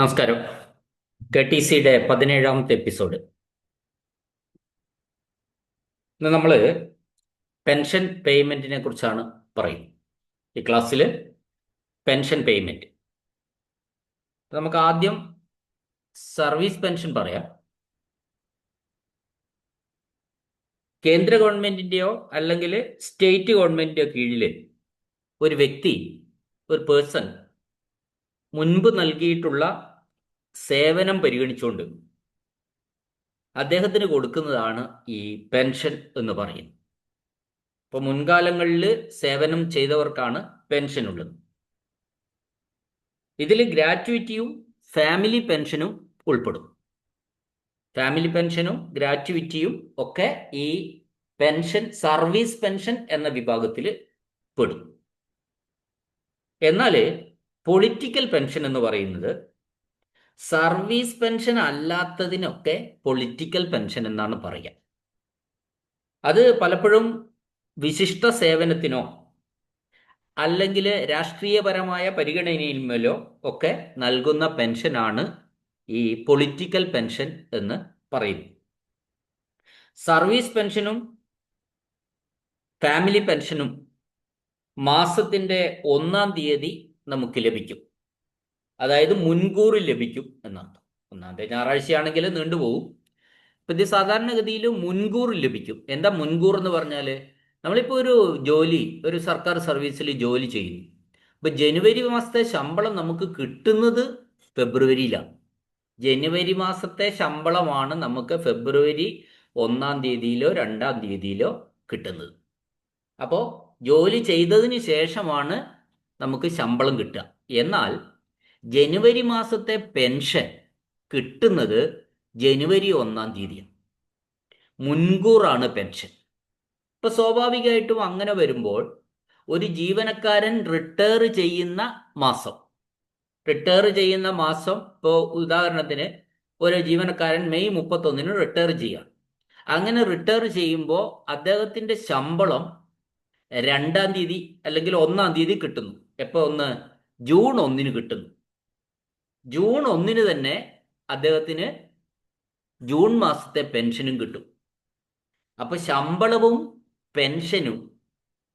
നമസ്കാരം. K T സിയുടെ പതിനേഴാമത്തെ എപ്പിസോഡ്. ഇന്ന് നമ്മൾ പെൻഷൻ പേയ്മെന്റിനെ കുറിച്ചാണ് പറയും ഈ ക്ലാസ്സിൽ പെൻഷൻ പേയ്മെന്റ്. നമുക്ക് ആദ്യം സർവീസ് പെൻഷൻ പറയാം. കേന്ദ്ര ഗവൺമെന്റിന്റെയോ അല്ലെങ്കിൽ സ്റ്റേറ്റ് ഗവൺമെന്റിന്റെയോ കീഴിൽ ഒരു വ്യക്തി ഒരു പേഴ്സൺ മുൻപ് നൽകിയിട്ടുള്ള സേവനം പരിഗണിച്ചുകൊണ്ട് അദ്ദേഹത്തിന് കൊടുക്കുന്നതാണ് ഈ പെൻഷൻ എന്ന് പറയുന്നത്. ഇപ്പോൾ മുൻകാലങ്ങളിൽ സേവനം ചെയ്തവർക്കാണ് പെൻഷൻ ഉള്ളത്. ഇതിൽ ഗ്രാറ്റുവിറ്റിയും ഫാമിലി പെൻഷനും ഉൾപ്പെടും. ഫാമിലി പെൻഷനും ഗ്രാറ്റുവിറ്റിയും ഒക്കെ ഈ പെൻഷൻ സർവീസ് പെൻഷൻ എന്ന വിഭാഗത്തിൽ പെടും. എന്നാൽ പൊളിറ്റിക്കൽ പെൻഷൻ എന്ന് പറയുന്നത് സർവീസ് പെൻഷൻ അല്ലാത്തതിനൊക്കെ പൊളിറ്റിക്കൽ പെൻഷൻ എന്നാണ് പറയുക. അത് പലപ്പോഴും വിശിഷ്ട സേവനത്തിനോ അല്ലെങ്കിൽ രാഷ്ട്രീയപരമായ പരിഗണനയിന്മേലോ ഒക്കെ നൽകുന്ന പെൻഷനാണ് ഈ പൊളിറ്റിക്കൽ പെൻഷൻ എന്ന് പറയുന്നു സർവീസ് പെൻഷനും ഫാമിലി പെൻഷനും മാസത്തിന്റെ ഒന്നാം തീയതി നമുക്ക് ലഭിക്കും. അതായത് മുൻകൂർ ലഭിക്കും എന്നർത്ഥം. ഒന്നാം തീയതി ഞായറാഴ്ചയാണെങ്കിൽ നീണ്ടുപോകും ഇപ്പം ഇത് സാധാരണഗതിയിൽ മുൻകൂർ ലഭിക്കും. എന്താ മുൻകൂർ എന്ന് പറഞ്ഞാൽ നമ്മളിപ്പോൾ ഒരു ജോലി ഒരു സർക്കാർ സർവീസിൽ ജോലി ചെയ്യുന്നു. ഇപ്പം ജനുവരി മാസത്തെ ശമ്പളം നമുക്ക് കിട്ടുന്നത് ഫെബ്രുവരിയിലാണ്. ജനുവരി മാസത്തെ ശമ്പളമാണ് നമുക്ക് ഫെബ്രുവരി ഒന്നാം തീയതിയിലോ രണ്ടാം തീയതിയിലോ കിട്ടുന്നത്. അപ്പോൾ ജോലി ചെയ്തതിന് ശേഷമാണ് നമുക്ക് ശമ്പളം കിട്ടുക. എന്നാൽ ജനുവരി മാസത്തെ പെൻഷൻ കിട്ടുന്നത് ജനുവരി ഒന്നാം തീയതിയാണ്. മുൻകൂറാണ് പെൻഷൻ. ഇപ്പൊ സ്വാഭാവികമായിട്ടും അങ്ങനെ വരുമ്പോൾ ഒരു ജീവനക്കാരൻ റിട്ടയർ ചെയ്യുന്ന മാസം റിട്ടയർ ചെയ്യുന്ന മാസം ഇപ്പോൾ ഉദാഹരണത്തിന് ഒരു ജീവനക്കാരൻ മെയ് മുപ്പത്തൊന്നിന് റിട്ടയർ ചെയ്യുക. അങ്ങനെ റിട്ടയർ ചെയ്യുമ്പോൾ അദ്ദേഹത്തിന്റെ ശമ്പളം രണ്ടാം തീയതി അല്ലെങ്കിൽ ഒന്നാം തീയതി കിട്ടുന്നു. എപ്പോൾ ഒന്ന് ജൂൺ ഒന്നിന് കിട്ടുന്നു. ജൂൺ ഒന്നിന് തന്നെ അദ്ദേഹത്തിന് ജൂൺ മാസത്തെ പെൻഷനും കിട്ടും. അപ്പൊ ശമ്പളവും പെൻഷനും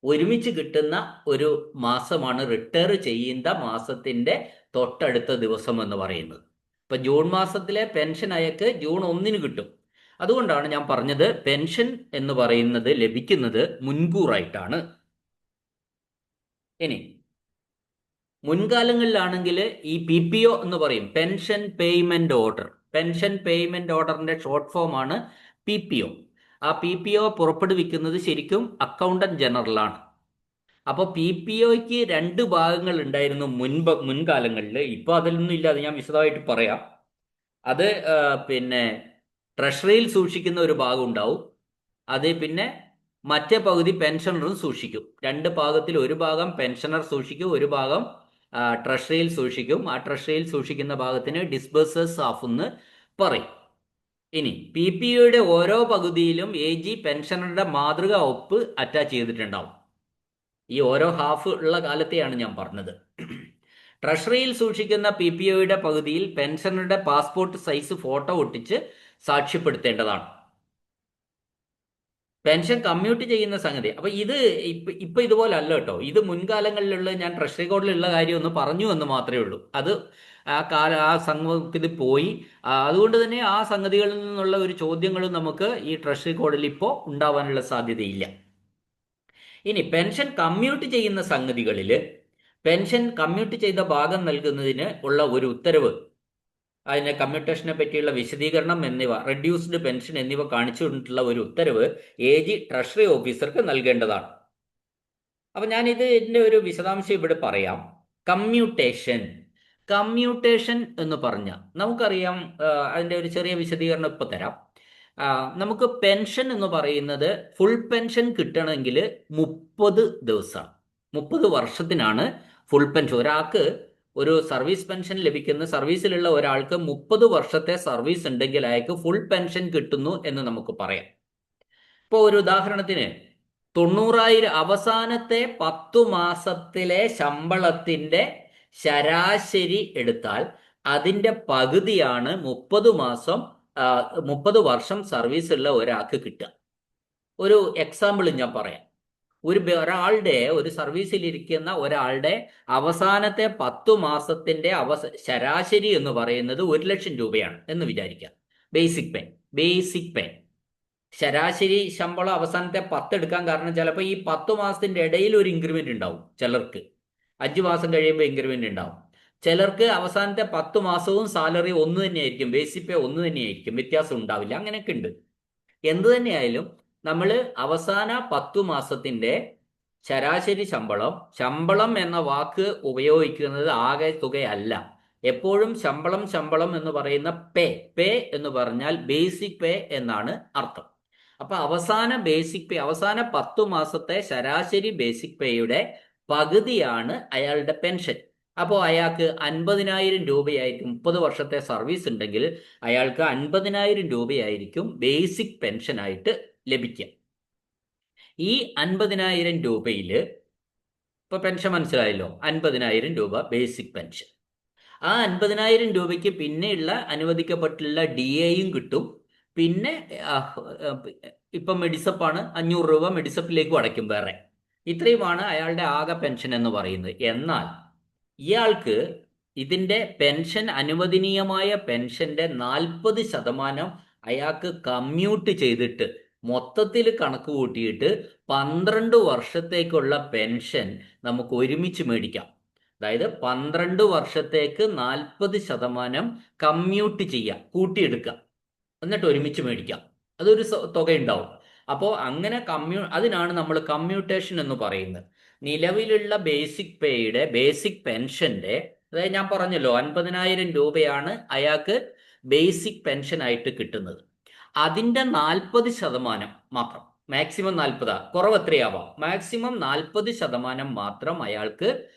ഒരുമിച്ച് കിട്ടുന്ന ഒരു മാസമാണ് റിട്ടയർ ചെയ്യുന്ന മാസത്തിന്റെ തൊട്ടടുത്ത ദിവസം എന്ന് പറയുന്നത്. ഇപ്പൊ ജൂൺ മാസത്തിലെ പെൻഷൻ അയക്ക് ജൂൺ ഒന്നിന് കിട്ടും. അതുകൊണ്ടാണ് ഞാൻ പറഞ്ഞത് പെൻഷൻ എന്ന് പറയുന്നത് ലഭിക്കുന്നത് മുൻകൂറായിട്ടാണ്. ഇനി മുൻകാലങ്ങളിലാണെങ്കിൽ ഈ പി പി ഒ എന്ന് പറയും. Pension payment order pension payment ഓർഡറിന്റെ ഷോർട്ട് ഫോം ആണ് പി പി ഒ. ആ പി പി ഒ പുറപ്പെടുവിക്കുന്നത് ശരിക്കും അക്കൗണ്ടന്റ് ജനറലാണ് അപ്പോൾ പി പി ഒക്ക് രണ്ട് ഭാഗങ്ങൾ ഉണ്ടായിരുന്നു മുൻപ് മുൻകാലങ്ങളിൽ ഇപ്പോൾ അതിലൊന്നും ഇല്ല അത് ഞാൻ വിശദമായിട്ട് പറയാം. അത് പിന്നെ ട്രഷറിയിൽ സൂക്ഷിക്കുന്ന ഒരു ഭാഗം ഉണ്ടാവും. അത് പിന്നെ മറ്റേ പകുതി പെൻഷനറും സൂക്ഷിക്കും. രണ്ട് ഭാഗത്തിൽ ഒരു ഭാഗം പെൻഷനർ സൂക്ഷിക്കും ഒരു ഭാഗം ട്രഷറിയിൽ സൂക്ഷിക്കും. ആ ട്രഷറിയിൽ സൂക്ഷിക്കുന്ന ഭാഗത്തിന് ഡിസ്ബേഴ്സേഴ്സ് ഓഫ് എന്ന് പറയും. ഇനി പി പി യുടെ ഓരോ പകുതിയിലും എ ജി പെൻഷനറുടെ മാതൃക ഒപ്പ് അറ്റാച്ച് ചെയ്തിട്ടുണ്ടാവും. ഈ ഓരോ ഹാഫ് ഉള്ള കാലത്തെയാണ് ഞാൻ പറഞ്ഞത്. ട്രഷറിയിൽ സൂക്ഷിക്കുന്ന പി പി ഒയുടെ പകുതിയിൽ പെൻഷനറുടെ പാസ്പോർട്ട് സൈസ് ഫോട്ടോ ഒട്ടിച്ച് സാക്ഷ്യപ്പെടുത്തേണ്ടതാണ്. പെൻഷൻ കമ്മ്യൂട്ട് ചെയ്യുന്ന സംഗതി. അപ്പൊ ഇത് ഇപ്പൊ ഇപ്പൊ ഇതുപോലെ അല്ല കേട്ടോ. ഇത് മുൻകാലങ്ങളിലുള്ള ഞാൻ ട്രഷറി കോഡിലുള്ള കാര്യം ഒന്ന് പറഞ്ഞു എന്ന് മാത്രമേ ഉള്ളൂ. അത് ആ കാല ആ സംഭവത്തിൽ പോയി. അതുകൊണ്ട് തന്നെ ആ സംഗതികളിൽ നിന്നുള്ള ഒരു ചോദ്യങ്ങളും നമുക്ക് ഈ ട്രഷറി കോഡിൽ ഇപ്പോൾ ഉണ്ടാവാനുള്ള സാധ്യതയില്ല. ഇനി പെൻഷൻ കമ്മ്യൂട്ട് ചെയ്യുന്ന സംഗതികളിൽ പെൻഷൻ കമ്മ്യൂട്ട് ചെയ്ത ഭാഗം നൽകുന്നതിന് ഉള്ള ഒരു ഉത്തരവ് അതിനെ കമ്മ്യൂട്ടേഷനെ പറ്റിയുള്ള വിശദീകരണം എന്നിവ റെഡ്യൂസ്ഡ് പെൻഷൻ എന്നിവ കാണിച്ചിട്ടുള്ള ഒരു ഉത്തരവ് എ ജി ട്രഷറി ഓഫീസർക്ക് നൽകേണ്ടതാണ്. അപ്പം ഞാൻ ഇതിന്റെ ഒരു വിശദാംശം ഇവിടെ പറയാം. കമ്മ്യൂട്ടേഷൻ കമ്മ്യൂട്ടേഷൻ എന്ന് പറഞ്ഞ നമുക്കറിയാം അതിന്റെ ഒരു ചെറിയ വിശദീകരണം ഇപ്പോൾ തരാം. നമുക്ക് പെൻഷൻ എന്ന് പറയുന്നത് ഫുൾ പെൻഷൻ കിട്ടണമെങ്കിൽ മുപ്പത് ദിവസമാണ് മുപ്പത് വർഷത്തിനാണ് ഫുൾ പെൻഷൻ ഒരാൾക്ക് ഒരു സർവീസ് പെൻഷൻ ലഭിക്കുന്ന സർവീസിലുള്ള ഒരാൾക്ക് മുപ്പത് വർഷത്തെ സർവീസ് ഉണ്ടെങ്കിൽ അയാൾക്ക് ഫുൾ പെൻഷൻ കിട്ടുന്നു എന്ന് നമുക്ക് പറയാം. ഇപ്പോൾ ഒരു ഉദാഹരണത്തിന് തൊണ്ണൂറായിരം അവസാനത്തെ പത്തു മാസത്തിലെ ശമ്പളത്തിന്റെ ശരാശരി എടുത്താൽ അതിന്റെ പകുതിയാണ് മുപ്പത് മാസം മുപ്പത് വർഷം സർവീസുള്ള ഒരാൾക്ക് കിട്ടുക. ഒരു എക്സാമ്പിൾ ഞാൻ പറയാം. ഒരു ഒരാളുടെ ഒരു സർവീസിൽ ഇരിക്കുന്ന ഒരാളുടെ അവസാനത്തെ പത്തു മാസത്തിന്റെ അവസ ശരാശരി എന്ന് പറയുന്നത് ഒരു ലക്ഷം രൂപയാണ് എന്ന് വിചാരിക്കാം ബേസിക് പേ ബേസിക് പേ ശരാശരി ശമ്പളം അവസാനത്തെ പത്ത് എടുക്കാൻ കാരണം ചിലപ്പോൾ ഈ പത്ത് മാസത്തിന്റെ ഇടയിൽ ഒരു ഇൻക്രിമെന്റ് ഉണ്ടാവും ചിലർക്ക്. അഞ്ച് മാസം കഴിയുമ്പോൾ ഇൻക്രിമെന്റ് ഉണ്ടാവും. ചിലർക്ക് അവസാനത്തെ പത്ത് മാസവും സാലറി ഒന്ന് തന്നെയായിരിക്കും ബേസിക് പേ ഒന്ന് തന്നെയായിരിക്കും വ്യത്യാസം ഉണ്ടാവില്ല അങ്ങനെയൊക്കെ ഉണ്ട്. എന്ത് തന്നെയായാലും നമ്മൾ അവസാന പത്തു മാസത്തിന്റെ ശരാശരി ശമ്പളം ശമ്പളം എന്ന വാക്ക് ഉപയോഗിക്കുന്നത് ആകെ തുകയല്ല. എപ്പോഴും ശമ്പളം ശമ്പളം എന്ന് പറയുന്ന പേ പേ എന്ന് പറഞ്ഞാൽ ബേസിക് പേ എന്നാണ് അർത്ഥം. അപ്പൊ അവസാന ബേസിക് പേ അവസാന പത്തു മാസത്തെ ശരാശരി ബേസിക് പേയുടെ പകുതിയാണ് അയാളുടെ പെൻഷൻ. അപ്പോൾ അയാൾക്ക് അൻപതിനായിരം രൂപയായിരിക്കും. മുപ്പത് വർഷത്തെ സർവീസ് ഉണ്ടെങ്കിൽ അയാൾക്ക് അൻപതിനായിരം രൂപയായിരിക്കും ബേസിക് പെൻഷനായിട്ട് ലഭിക്കുക ഈ അൻപതിനായിരം രൂപയിൽ ഇപ്പൊ പെൻഷൻ മനസ്സിലായല്ലോ അൻപതിനായിരം രൂപ ബേസിക് പെൻഷൻ ആ അൻപതിനായിരം രൂപയ്ക്ക് പിന്നെയുള്ള അനുവദിക്കപ്പെട്ടുള്ള ഡി എയും കിട്ടും. പിന്നെ ഇപ്പൊ മെഡിസപ്പാണ് അഞ്ഞൂറ് രൂപ മെഡിസപ്പിലേക്കും അടയ്ക്കും വേറെ. ഇത്രയുമാണ് അയാളുടെ ആകെ പെൻഷൻ എന്ന് പറയുന്നത്. എന്നാൽ ഇയാൾക്ക് ഇതിന്റെ പെൻഷൻ അനുവദനീയമായ പെൻഷന്റെ നാൽപ്പത് ശതമാനം അയാൾക്ക് കമ്മ്യൂട്ട് ചെയ്തിട്ട് മൊത്തത്തിൽ കണക്ക് കൂട്ടിയിട്ട് പന്ത്രണ്ട് വർഷത്തേക്കുള്ള പെൻഷൻ നമുക്ക് ഒരുമിച്ച് മേടിക്കാം. അതായത് പന്ത്രണ്ട് വർഷത്തേക്ക് നാൽപ്പത് ശതമാനം കമ്മ്യൂട്ട് ചെയ്യാം കൂട്ടിയെടുക്കാം എന്നിട്ട് ഒരുമിച്ച് മേടിക്കാം. അതൊരു തുകയുണ്ടാവും. അപ്പോൾ അങ്ങനെ കമ്മ്യൂ അതിനാണ് നമ്മൾ കമ്മ്യൂട്ടേഷൻ എന്ന് പറയുന്നത്. നിലവിലുള്ള ബേസിക് പേയുടെ ബേസിക് പെൻഷന്റെ അതായത് ഞാൻ പറഞ്ഞല്ലോ അൻപതിനായിരം രൂപയാണ് അയാൾക്ക് ബേസിക് പെൻഷൻ ആയിട്ട് കിട്ടുന്നത്. അതിന്റെ നാൽപ്പത് ശതമാനം മാത്രം. മാക്സിമം നാൽപ്പതാ കുറവ് എത്രയാവാം? മാക്സിമം നാൽപ്പത് ശതമാനം മാത്രം അയാൾക്ക്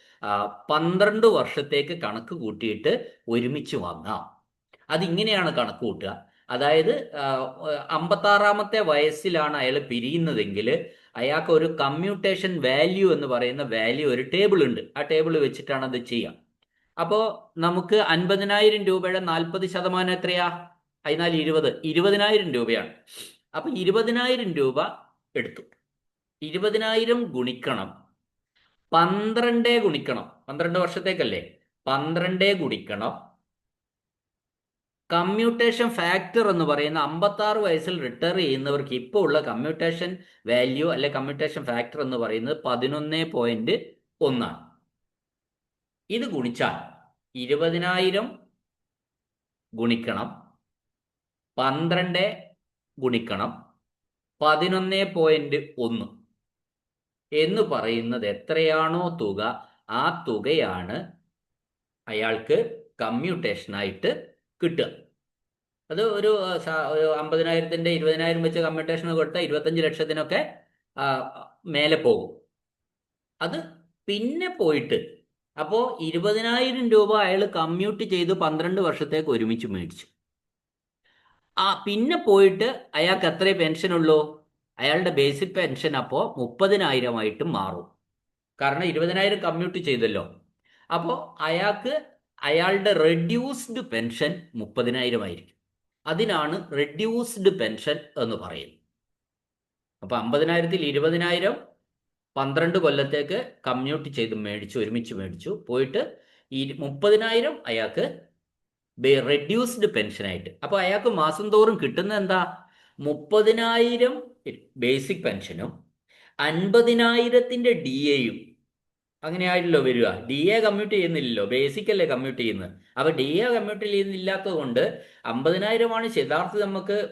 പന്ത്രണ്ട് വർഷത്തേക്ക് കണക്ക് കൂട്ടിയിട്ട് ഒരുമിച്ച് വാങ്ങാം. അതിങ്ങനെയാണ് കണക്ക് കൂട്ടുക. അതായത് അമ്പത്താറാമത്തെ വയസ്സിലാണ് അയാൾ പിരിയുന്നതെങ്കിൽ അയാൾക്ക് ഒരു കമ്മ്യൂട്ടേഷൻ വാല്യൂ എന്ന് പറയുന്ന വാല്യൂ ഒരു ടേബിൾ ഉണ്ട്. ആ ടേബിൾ വെച്ചിട്ടാണ് അത് ചെയ്യാം അപ്പോൾ നമുക്ക് അൻപതിനായിരം രൂപയുടെ നാൽപ്പത് ശതമാനം എത്രയാ? അതിനാൽ ഇരുപത് ഇരുപതിനായിരം രൂപയാണ്. അപ്പൊ ഇരുപതിനായിരം രൂപ എടുത്തു. ഇരുപതിനായിരം ഗുണിക്കണം. പന്ത്രണ്ടേ ഗുണിക്കണം. പന്ത്രണ്ട് വർഷത്തേക്കല്ലേ? പന്ത്രണ്ടേ ഗുണിക്കണം. കമ്മ്യൂട്ടേഷൻ ഫാക്ടർ എന്ന് പറയുന്ന അമ്പത്തി ആറ് വയസ്സിൽ റിട്ടയർ ചെയ്യുന്നവർക്ക് ഇപ്പോൾ ഉള്ള കമ്മ്യൂട്ടേഷൻ വാല്യൂ അല്ലെ കമ്മ്യൂട്ടേഷൻ ഫാക്ടർ എന്ന് പറയുന്നത് പതിനൊന്ന് പോയിന്റ് ഒന്നാണ്. ഇത് ഗുണിച്ചാൽ ഇരുപതിനായിരം ഗുണിക്കണം. പന്ത്രണ്ട് ഗുണിക്കണം പതിനൊന്ന് പോയിന്റ് ഒന്ന്. എന്ന് പറയുന്നത് എത്രയാണോ തുക ആ തുകയാണ് അയാൾക്ക് കമ്മ്യൂട്ടേഷനായിട്ട് കിട്ടുക. അത് ഒരു അമ്പതിനായിരത്തിന്റെ ഇരുപതിനായിരം വെച്ച് കമ്മ്യൂട്ടേഷൻ കൊടുത്താൽ ഇരുപത്തഞ്ച് ലക്ഷത്തിനൊക്കെ മേലെ പോകും. അത് പിന്നെ പോയിട്ട് അപ്പോൾ ഇരുപതിനായിരം രൂപ അയാൾ കമ്മ്യൂട്ട് ചെയ്ത് പന്ത്രണ്ട് വർഷത്തേക്ക് ഒരുമിച്ച് മേടിച്ചു. ആ പിന്നെ പോയിട്ട് അയാൾക്ക് എത്രേ പെൻഷൻ ഉള്ളൂ? അയാളുടെ ബേസിക് പെൻഷൻ അപ്പോൾ മുപ്പതിനായിരമായിട്ട് മാറും. കാരണം ഇരുപതിനായിരം കമ്മ്യൂട്ട് ചെയ്തല്ലോ. അപ്പോൾ അയാൾക്ക് അയാളുടെ റെഡ്യൂസ്ഡ് പെൻഷൻ മുപ്പതിനായിരം ആയിരിക്കും അതിനാണ് റെഡ്യൂസ്ഡ് പെൻഷൻ എന്ന് പറയുന്നത്. അപ്പൊ അമ്പതിനായിരത്തിൽ ഇരുപതിനായിരം പന്ത്രണ്ട് കൊല്ലത്തേക്ക് കമ്മ്യൂട്ട് ചെയ്ത് മേടിച്ചു ഒരുമിച്ച് മേടിച്ചു. പോയിട്ട് ഈ മുപ്പതിനായിരം അയാൾക്ക് റെഡ്യൂസ്ഡ് പെൻഷനായിട്ട് അപ്പൊ അയാൾക്ക് മാസം തോറും കിട്ടുന്ന എന്താ? മുപ്പതിനായിരം ബേസിക് പെൻഷനും അൻപതിനായിരത്തിന്റെ ഡി എയും അങ്ങനെയായിട്ടല്ലോ വരിക. ഡി എ കമ്മ്യൂട്ട് ചെയ്യുന്നില്ലല്ലോ. ബേസിക് അല്ലേ കമ്മ്യൂട്ട് ചെയ്യുന്നത്. അപ്പൊ ഡി എ കമ്മ്യൂട്ട് ചെയ്യുന്നില്ലാത്തത് കൊണ്ട് അമ്പതിനായിരമാണ് യഥാർത്ഥ നമുക്ക്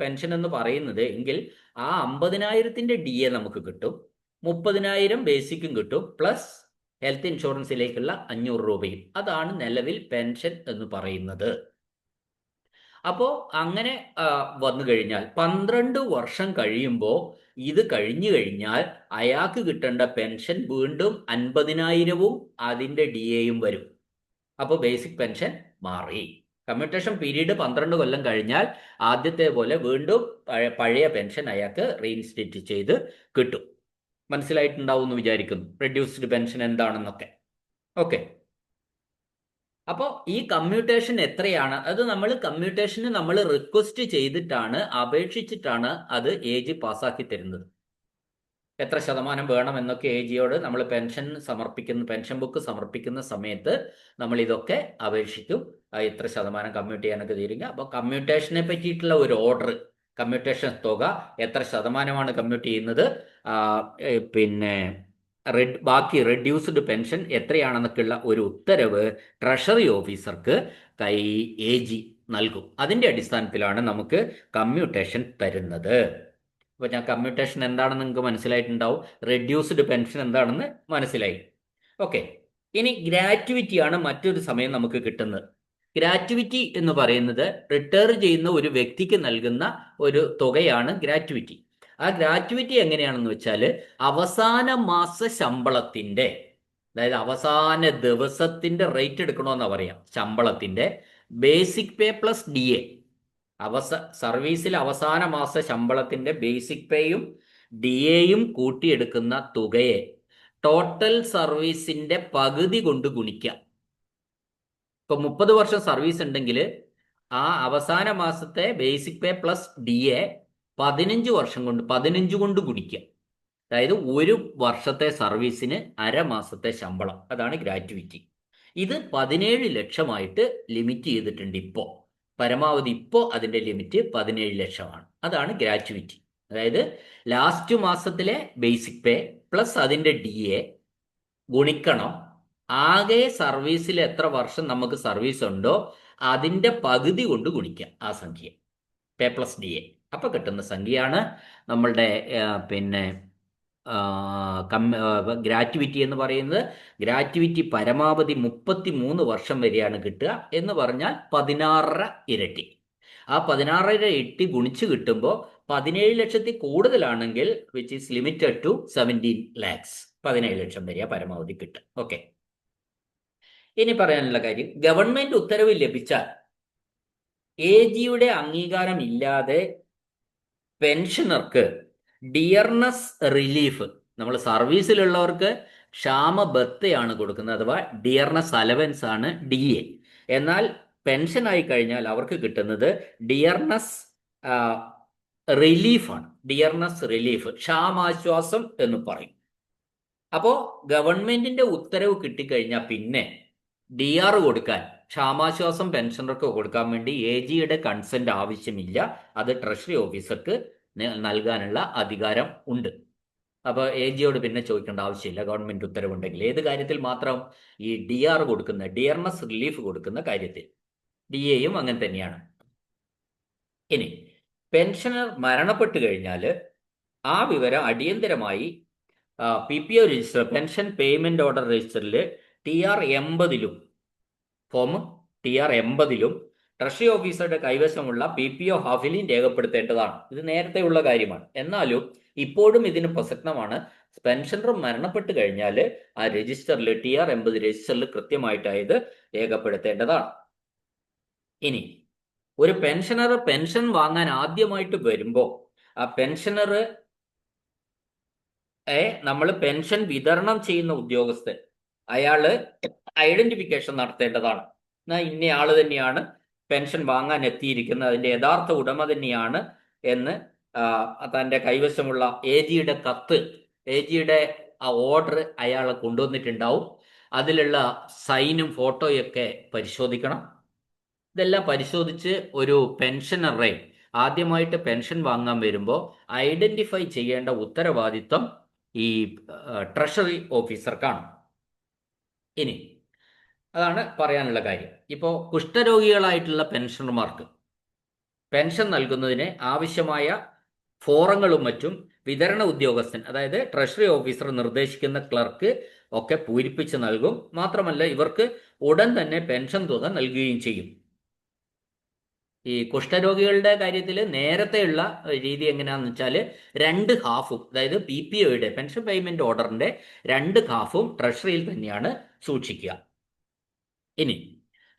പെൻഷൻ എന്ന് പറയുന്നത്. എങ്കിൽ ആ അമ്പതിനായിരത്തിന്റെ ഡി എ നമുക്ക് കിട്ടും. മുപ്പതിനായിരം ബേസിക്കും കിട്ടും. പ്ലസ് ഹെൽത്ത് ഇൻഷുറൻസിലേക്കുള്ള അഞ്ഞൂറ് രൂപയും. അതാണ് നിലവിൽ പെൻഷൻ എന്ന് പറയുന്നത്. അപ്പോൾ അങ്ങനെ വന്നു കഴിഞ്ഞാൽ പന്ത്രണ്ട് വർഷം കഴിയുമ്പോൾ ഇത് കഴിഞ്ഞു കഴിഞ്ഞാൽ അയാൾക്ക് കിട്ടേണ്ട പെൻഷൻ വീണ്ടും അൻപതിനായിരവും അതിന്റെ ഡി എയും വരും. അപ്പോൾ ബേസിക് പെൻഷൻ മാറി. കമ്മ്യൂട്ടേഷൻ പീരീഡ് പന്ത്രണ്ട് കൊല്ലം കഴിഞ്ഞാൽ ആദ്യത്തെ പോലെ വീണ്ടും പഴയ പെൻഷൻ അയാൾക്ക് റീഇൻസ്റ്റേറ്റ് ചെയ്ത് കിട്ടും. മനസ്സിലായിട്ടുണ്ടാവും എന്ന് വിചാരിക്കുന്നു. റെഡ്യൂസ്ഡ് പെൻഷൻ എന്താണെന്നൊക്കെ. ഓക്കെ അപ്പോൾ ഈ കമ്മ്യൂട്ടേഷൻ എത്രയാണ്? അത് നമ്മൾ കമ്മ്യൂട്ടേഷന് നമ്മൾ റിക്വസ്റ്റ് ചെയ്തിട്ടാണ് അപേക്ഷിച്ചിട്ടാണ് അത് ഏജ് പാസ്സാക്കി തരുന്നത്. എത്ര ശതമാനം വേണം എന്നൊക്കെ ഏജിയോട് ജിയോട് നമ്മൾ പെൻഷൻ സമർപ്പിക്കുന്ന പെൻഷൻ ബുക്ക് സമർപ്പിക്കുന്ന സമയത്ത് നമ്മൾ ഇതൊക്കെ അപേക്ഷിക്കും. എത്ര ശതമാനം കമ്മ്യൂട്ട് ചെയ്യാനൊക്കെ തീരുക. അപ്പോൾ കമ്മ്യൂട്ടേഷനെ പറ്റിയിട്ടുള്ള ഒരു ഓർഡർ കമ്മ്യൂട്ടേഷൻ തുക എത്ര ശതമാനമാണ് കമ്മ്യൂട്ട് ചെയ്യുന്നത്? പിന്നെ റെഡ് ബാക്കി റെഡ്യൂസ്ഡ് പെൻഷൻ എത്രയാണെന്നൊക്കെയുള്ള ഒരു ഉത്തരവ് ട്രഷറി ഓഫീസർക്ക് കൈ എ ജി നൽകും. അതിന്റെ അടിസ്ഥാനത്തിലാണ് നമുക്ക് കമ്മ്യൂട്ടേഷൻ തരുന്നത്. അപ്പോൾ ഞാൻ കമ്മ്യൂട്ടേഷൻ എന്താണെന്ന് നിങ്ങൾക്ക് മനസ്സിലായിട്ടുണ്ടാവും. റെഡ്യൂസ്ഡ് പെൻഷൻ എന്താണെന്ന് മനസ്സിലായി. ഓക്കെ. ഇനി ഗ്രാറ്റുവിറ്റിയാണ് മറ്റൊരു സമയം നമുക്ക് കിട്ടുന്നത്. ഗ്രാറ്റുവിറ്റി എന്ന് പറയുന്നത് റിട്ടയർ ചെയ്യുന്ന ഒരു വ്യക്തിക്ക് നൽകുന്ന ഒരു തുകയാണ് ഗ്രാറ്റുവിറ്റി. ആ ഗ്രാറ്റുവിറ്റി എങ്ങനെയാണെന്ന് വെച്ചാൽ അവസാന മാസ ശമ്പളത്തിന്റെ അതായത് അവസാന ദിവസത്തിന്റെ റേറ്റ് എടുക്കണമെന്നാണ് പറയാം ശമ്പളത്തിന്റെ basic pay plus D A അവസ സർവീസിൽ അവസാന മാസ ശമ്പളത്തിന്റെ ബേസിക് പേയും ഡി എയും കൂട്ടിയെടുക്കുന്ന തുകയെ ടോട്ടൽ സർവീസിന്റെ പകുതി കൊണ്ട് ഗുണിക്കാം ഇപ്പൊ മുപ്പത് വർഷം സർവീസ് ഉണ്ടെങ്കിൽ ആ അവസാന മാസത്തെ basic pay plus D A പതിനഞ്ച് വർഷം കൊണ്ട് പതിനഞ്ച് കൊണ്ട് ഗുണിക്കുക. അതായത് ഒരു വർഷത്തെ സർവീസിന് അരമാസത്തെ ശമ്പളം. അതാണ് ഗ്രാറ്റുവിറ്റി. ഇത് പതിനേഴ് ലക്ഷമായിട്ട് ലിമിറ്റ് ചെയ്തിട്ടുണ്ട് ഇപ്പോൾ പരമാവധി ഇപ്പോൾ അതിന്റെ ലിമിറ്റ് പതിനേഴ് ലക്ഷമാണ്. അതാണ് ഗ്രാറ്റുവിറ്റി. അതായത് ലാസ്റ്റ് മാസത്തിലെ ബേസിക് പേ പ്ലസ് അതിന്റെ ഡി എ ഗുണിക്കണം. ആകെ സർവീസിൽ എത്ര വർഷം നമുക്ക് സർവീസ് ഉണ്ടോ അതിന്റെ പകുതി കൊണ്ട് ഗുണിക്കാം ആ സംഖ്യ. Pay plus D A. അപ്പോൾ കിട്ടുന്ന സംഖ്യയാണ് നമ്മളുടെ പിന്നെ ഗ്രാറ്റുവിറ്റി എന്ന് പറയുന്നത്. ഗ്രാറ്റുവിറ്റി പരമാവധി മുപ്പത്തി മൂന്ന് വർഷം വരെയാണ് കിട്ടുക എന്ന് പറഞ്ഞാൽ പതിനാറര ഇരട്ടി. ആ പതിനാറര ഇരട്ടി ഗുണിച്ച് കിട്ടുമ്പോൾ പതിനേഴ് ലക്ഷത്തിൽ കൂടുതലാണെങ്കിൽ which is limited to seventeen lakhs പതിനേഴ് ലക്ഷം വരെ പരമാവധി കിട്ടുക. ഓക്കെ ഇനി പറയാനുള്ള കാര്യം. ഗവൺമെന്റ് ഉത്തരവ് ലഭിച്ചാൽ എ ജിയുടെ അംഗീകാരം ഇല്ലാതെ പെൻഷനർക്ക് ഡിയർനെസ് റിലീഫ് നമ്മൾ സർവീസിലുള്ളവർക്ക് ക്ഷാമബത്തയാണ് കൊടുക്കുന്നത് അഥവാ ഡിയർനെസ് അലവൻസ് ആണ് ഡി എ. എന്നാൽ പെൻഷനായി കഴിഞ്ഞാൽ അവർക്ക് കിട്ടുന്നത് ഡിയർനെസ് റിലീഫാണ് ഡിയർനെസ് റിലീഫ് ക്ഷാമാശ്വാസം എന്ന് പറയും. അപ്പോൾ ഗവൺമെന്റിന്റെ ഉത്തരവ് കിട്ടിക്കഴിഞ്ഞാൽ പിന്നെ ഡി ആർ കൊടുക്കാൻ ക്ഷാമാശ്വാസം പെൻഷനർക്ക് കൊടുക്കാൻ വേണ്ടി എ ജിയുടെ കൺസെന്റ് ആവശ്യമില്ല. അത് ട്രഷറി ഓഫീസർക്ക് നൽകാനുള്ള അധികാരം ഉണ്ട്. അപ്പോൾ എ ജിയോട് പിന്നെ ചോദിക്കേണ്ട ആവശ്യമില്ല. ഗവൺമെന്റ് ഉത്തരവുണ്ടെങ്കിൽ ഏത് കാര്യത്തിൽ മാത്രം ഈ ഡി ആർ കൊടുക്കുന്ന ഡിയർനെസ് റിലീഫ് കൊടുക്കുന്ന കാര്യത്തിൽ. ഡി എയും അങ്ങനെ തന്നെയാണ്. ഇനി പെൻഷനർ മരണപ്പെട്ടു കഴിഞ്ഞാൽ ആ വിവരം അടിയന്തരമായി P P O register pension payment order രജിസ്റ്ററിൽ ടി ആർ എൺപതിലും ഫോം ടി ആർ എൺപതിലും ട്രഷറി ഓഫീസറുടെ കൈവശമുള്ള പി പി ഒ ഹാഫിലും രേഖപ്പെടുത്തേണ്ടതാണ്. ഇത് നേരത്തെയുള്ള കാര്യമാണ്. എന്നാലും ഇപ്പോഴും ഇതിന് പ്രസക്തമാണ്. പെൻഷനർ മരണപ്പെട്ട് കഴിഞ്ഞാൽ ആ രജിസ്റ്ററിൽ ടി ആർ എൺപത് രജിസ്റ്ററിൽ കൃത്യമായിട്ടായത് രേഖപ്പെടുത്തേണ്ടതാണ്. ഇനി ഒരു പെൻഷനർ പെൻഷൻ വാങ്ങാൻ ആദ്യമായിട്ട് വരുമ്പോൾ ആ പെൻഷനർ നമ്മൾ പെൻഷൻ വിതരണം ചെയ്യുന്ന ഉദ്യോഗസ്ഥൻ അയാൾ ഐഡന്റിഫിക്കേഷൻ നടത്തേണ്ടതാണ്. എന്നാൽ ഇന്ന ആൾ തന്നെയാണ് പെൻഷൻ വാങ്ങാൻ എത്തിയിരിക്കുന്നത്. അതിന്റെ യഥാർത്ഥ ഉടമ തന്നെയാണ് എന്ന് തന്റെ കൈവശമുള്ള എ ജിയുടെ കത്ത് എ ജിയുടെ ആ ഓർഡർ അയാൾ കൊണ്ടുവന്നിട്ടുണ്ടാവും. അതിലുള്ള സൈനും ഫോട്ടോയൊക്കെ പരിശോധിക്കണം. ഇതെല്ലാം പരിശോധിച്ച് ഒരു പെൻഷനറെ ആദ്യമായിട്ട് പെൻഷൻ വാങ്ങാൻ വരുമ്പോൾ ഐഡന്റിഫൈ ചെയ്യേണ്ട ഉത്തരവാദിത്വം ഈ ട്രഷറി ഓഫീസർക്കാണ് ഇനി. അതാണ് പറയാനുള്ള കാര്യം. ഇപ്പോൾ കുഷ്ഠരോഗികളായിട്ടുള്ള പെൻഷനർമാർക്ക് പെൻഷൻ നൽകുന്നതിന് ആവശ്യമായ ഫോറങ്ങളും മറ്റും വിതരണ ഉദ്യോഗസ്ഥൻ അതായത് ട്രഷറി ഓഫീസർ നിർദ്ദേശിക്കുന്ന ക്ലർക്ക് ഒക്കെ പൂരിപ്പിച്ച് നൽകും. മാത്രമല്ല ഇവർക്ക് ഉടൻ തന്നെ പെൻഷൻ തുക നൽകുകയും ചെയ്യും. ഈ കുഷ്ഠരോഗികളുടെ കാര്യത്തിൽ നേരത്തെയുള്ള രീതി എങ്ങനെയാണെന്ന് വെച്ചാൽ രണ്ട് ഹാഫും അതായത് പി പി ഒയുടെ പെൻഷൻ പേയ്മെന്റ് ഓർഡറിന്റെ രണ്ട് ഹാഫും ട്രഷറിയിൽ തന്നെയാണ് സൂക്ഷിക്കുക. ഇനി